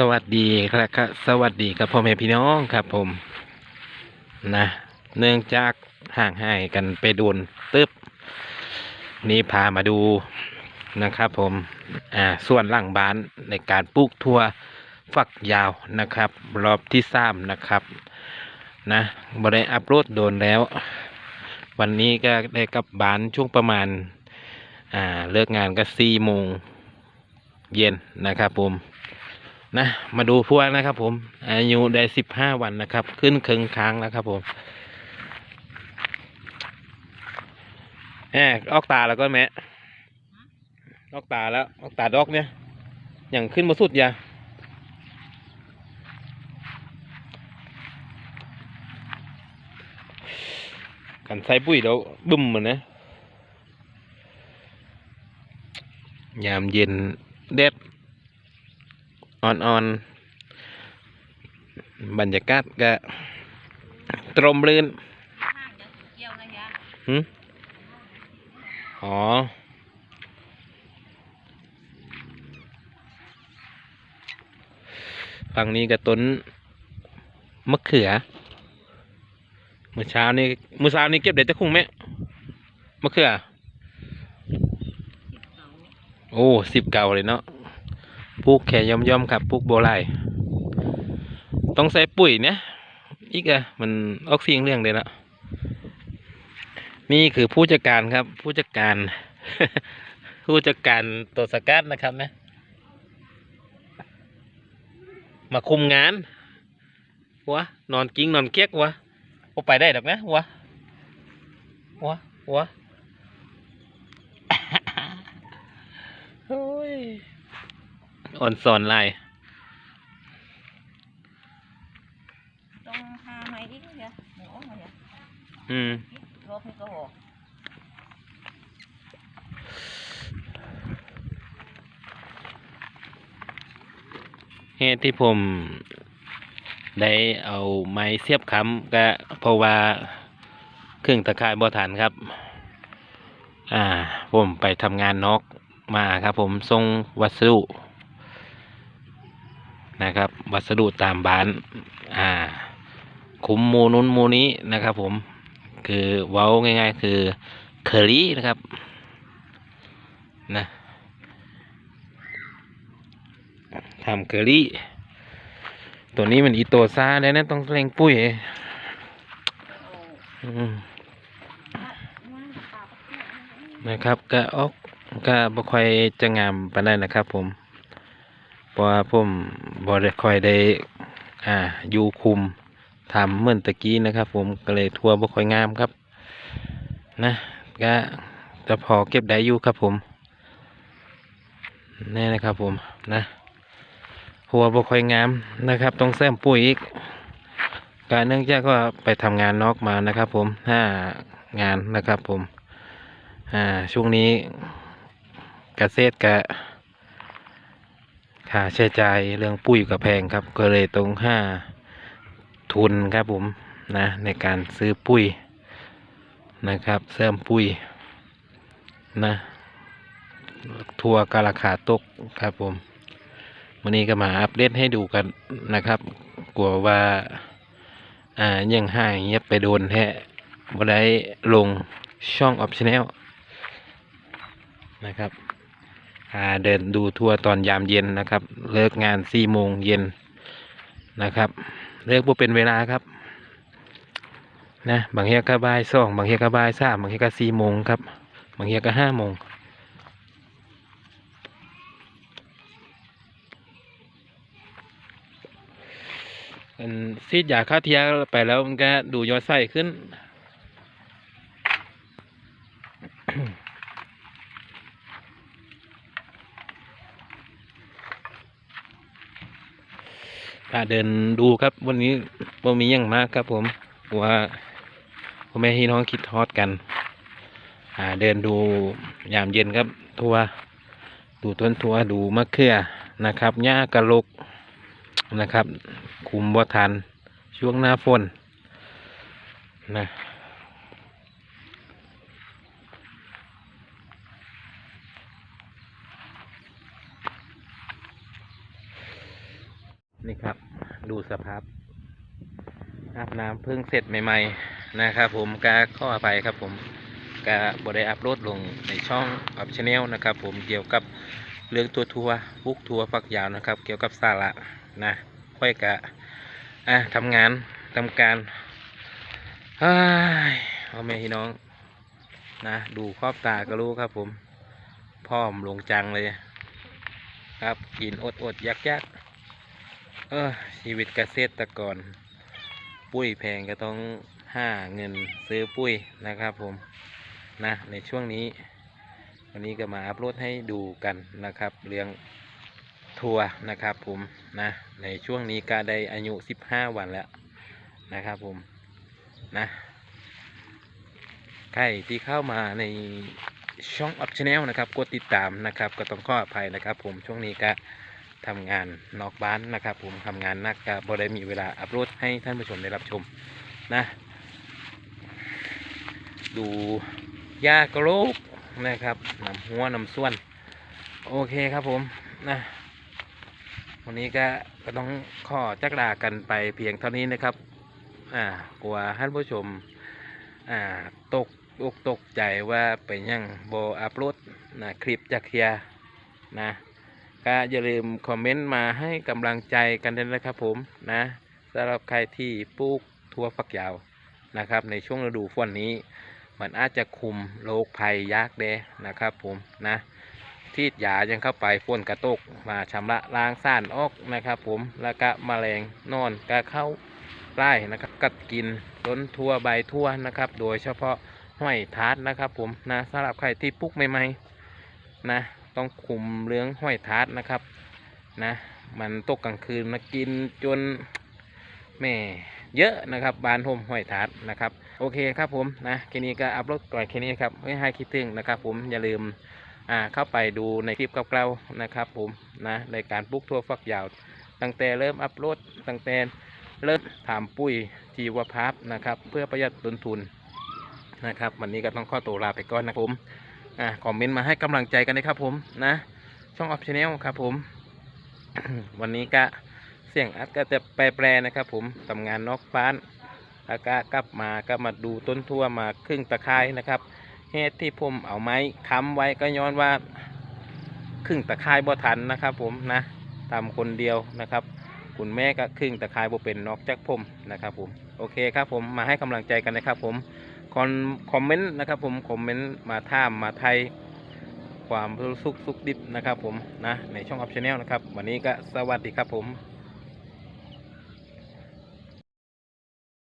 สวัสดีครับครับสวัสดีครับพ่อแม่พี่น้องครับผมนะ เนื่องจากห่างหายกันไปโดนตึบนี่พามาดูนะครับผมอ่าส่วนหลังบ้านในการปลูกทั่วฝักยาวนะครับ รอบที่สามนะครับ นะบได้อัปโหลดโดนแล้ว วันนี้ก็ได้กลับบ้านช่วงประมาณอ่าเลิกงานก็สี่โมงเย็นนะครับผม นะมาดูพวกนะครับ ผมอายุได้สิบห้าวันนะครับ ขึ้นเครึ่งค้างแล้วครับ ผมแหมออกตาแล้วก็แม่ออกตาแล้วออกตาดอกเนี่ยอย่างขึ้นมาสุดยากันใส่ปุ๋ยแล้วบึ้มเหมือนนะยามเย็นแดด อ่อนๆ บรรยากาศก็ตรมรื่นห้างยังเกี่ยวนะยะหึอ๋อฝั่งนี้ก็ต้นมะเขือ เมื่อเช้านี้เมื่อเช้านี้เก็บเด็ดจะคุ้งไหมมะเขือ โอ้สิบเก่าเลยเนาะ ปลูกแค่ย่อมย่อมๆครับปลูกโบไลายต้องใส่ปุ๋ยเนี่ยอีกอะมันออกเสียงเรื่องเลยนะนี่คือผู้จัดการครับ ผู้จัดการ ผู้จัดการตัวสกัดนะครับนะมาคุมงานวะนอนกิ้งนอนเก๊กวะโอไปได้ดอกนะวะวะวะ โอ้ย อ่อนสอนลายต้องหาไม้อีกนะหมูมาเนี่ยอืมรอบนี้ก็หอกเหตุที่ผมได้เอาไม้เสียบค้ำก็เพราะว่าเครื่องตะข่ายบ่ทันครับ อ่า ผมไปทำงานนอกมาครับผมส่งวัสดุ นะครับ วัสดุตามบ้าน อ่า คุมมูนุนมูนี้นะครับ ผม คือเว้าง่าย ๆ คือเคอรี่นะครับนะทำเคอรี่ ตัวนี้มันอีโตซาแล้วนะต้องเร่งปุ้ยนะครับก็ออกก็บ่ค่อยจะงามปานใดนะครับผม เพราะว่าผมบ่ได้ค่อยได้อ่าอยู่คุมทำเหมือนตะกี้นะครับ ผมก็เลยทัวบ่ค่อยงามครับ นะก็จะพอเก็บได้อยู่ครับผมแน่นะครับผมนะ หัวบ่ค่อยงามนะครับต้องแซมปุ๋ยอีกการเนื่องจากว่าไปทำงานนอกมานะครับผมห้างานนะครับผมอ่าช่วงนี้เกษตรกะ ค่าใช้จ่ายเรื่องปุ๋ยกับแพงครับ ก็เลยต้องห้าทุนครับผมนะในการซื้อปุ๋ยนะครับเสริมปุ๋ยนะทัวร์กราคาตกครับผมวันนี้ก็มาอัปเดตให้ดูกันนะครับ กลัวว่าอ่ายังหายเงียบไปโดนแท้บ่ได้ลงช่องออฟชแนลนะครับ เดินดูทัวร์ตอนยามเย็นนะครับ เลิกงานสี่โมงเย็นนะครับ เลิกบ่เป็นเวลาครับนะบางเฮียก็บ่ายสองบางเฮียก็บ่ายสามบางเฮียก็สี่โมงครับ บางเฮียก็ห้าโมงอันซีดยาฆ่าเทียไปแล้วมันก็ดูยอดไส้ขึ้น พาเดินดูครับวันนี้บ่มีหยังมากครับ ผมว่าพ่อแม่พี่น้องคิดทอดกันอ่าเดินดูยามเย็นครับทัวร์ดูต้นทัวร์ดูมะเขือนะครับหญ้ากระลกนะครับ คุมบ่ทันช่วงหน้าฝนนะ นี่ครับ ดูสภาพ อาบน้ำเพิ่งเสร็จใหม่ๆนะครับผมกาข้ออภัยครับผมกาบได้อัพโหลดลงในช่องอัพชแนลนะครับผมเกี่ยวกับเรื่องตัวทัวร์ฟุกทัวร์ฟักยาวนะครับ เกี่ยวกับสาระนะค่อยกะอะทำงานทำการเฮ้ยเอาแม่พี่น้องนะดูครอบตาก็รู้ครับผมพร้อมลงจังเลยครับกินอดอดๆยักยักๆเออชีวิตเกษตรกร ปุ้ยแพงก็ต้องห้าเงินซื้อปุ้ยนะครับผมนะในช่วงนี้ วันนี้ก็มาอัพโหลดให้ดูกันนะครับ เรื่องทัวร์นะครับผมนะในช่วงนี้ก็ได้อายุ 15 วันแล้วนะครับผมนะใครที่เข้ามาในช่องอัพชแนลนะครับกดติดตามนะครับ ก็ต้องขออภัยนะครับ ผมช่วงนี้ก็ ทำงานนอกบ้านนะครับ ผมทำงานนักก็บ่ได้มีเวลาอัพโหลดให้ท่านผู้ชมได้รับชมนะ ดูยากระโลกนะครับนำหัวนำส่วน โอเคครับผมนะวันนี้ก็ก็ต้องข้อจักลากันไปเพียงเท่านี้นะครับอ่ากลัวท่านผู้ชมอ่าตกอกตกใจว่าไปยังโบอัพโหลดนะคลิปจากเฮียนะ ก็อย่าลืมคอมเมนต์มาให้กำลังใจกันด้วยนะครับผมนะสำหรับใครที่ปลูกทั่วฝักยาวนะครับ ในช่วงฤดูฝนนี้ มันอาจจะคุมโรคภัยยากแดนะครับผมนะทีดยายังเข้าไปฝนกระตกมาชำระล้างซ่านออกนะครับผมแล้วก็แมลงนอนก็เข้าไล่นะครับกัดกินต้นทั่วใบทั่วนะครับ โดยเฉพาะห้อยทาร์ดนะครับผมนะสำหรับใครที่ปลูกใหม่ๆนะ ต้องคุมเรื่องห้อยทาดนะครับนะมันตกกลางคืนมากินจนแม่เยอะนะครับบานทมห้อยทาดนะครับโอเคครับผมนะแค่นี้ก็อัพโหลดก่อนแค่นี้ครับไม่ให้คิดถึงนะครับ ผมอย่าลืมอ่าเข้าไปดูในคลิปเก่าๆนะครับ ผมนะในการปลูกทั่วฟักยาว ตั้งแต่เริ่มอัพโหลดตั้งแต่เริ่มถามปุ้ยจีวภาพนะครับ เพื่อประหยัดต้นทุนนะครับ วันนี้ก็ต้องข้อตัวลาไปก่อนนะครับผม อ่าคอมเมนต์มาให้กำลังใจกันนะครับผมนะ ช่องออฟชแนลครับผม วันนี้ก็เสียงอัดก็จะแปรๆนะครับผมทำงานนอกบ้านแล้วก็กลับมาก็มาดูต้นทั่วมาครึ่งตะไคร้นะครับเหตุที่ผมเอาไม้ค้ำไว้ก็ย้อนว่าครึ่งตะไคร้บ่ทันนะครับ ผมนะทำคนเดียวนะครับ คุณแม่ก็ครึ่งตะไคร้บ่เป็นนอกจากผมนะครับ ผมโอเคครับผมมาให้กำลังใจกันนะครับผม คอนคอมเมนต์นะครับผมคอมเมนต์มาท่ามมาไทย ความสุขสุขดิบนะครับผมนะในช่องอัพชาแนลนะครับ วันนี้ก็สวัสดีครับผม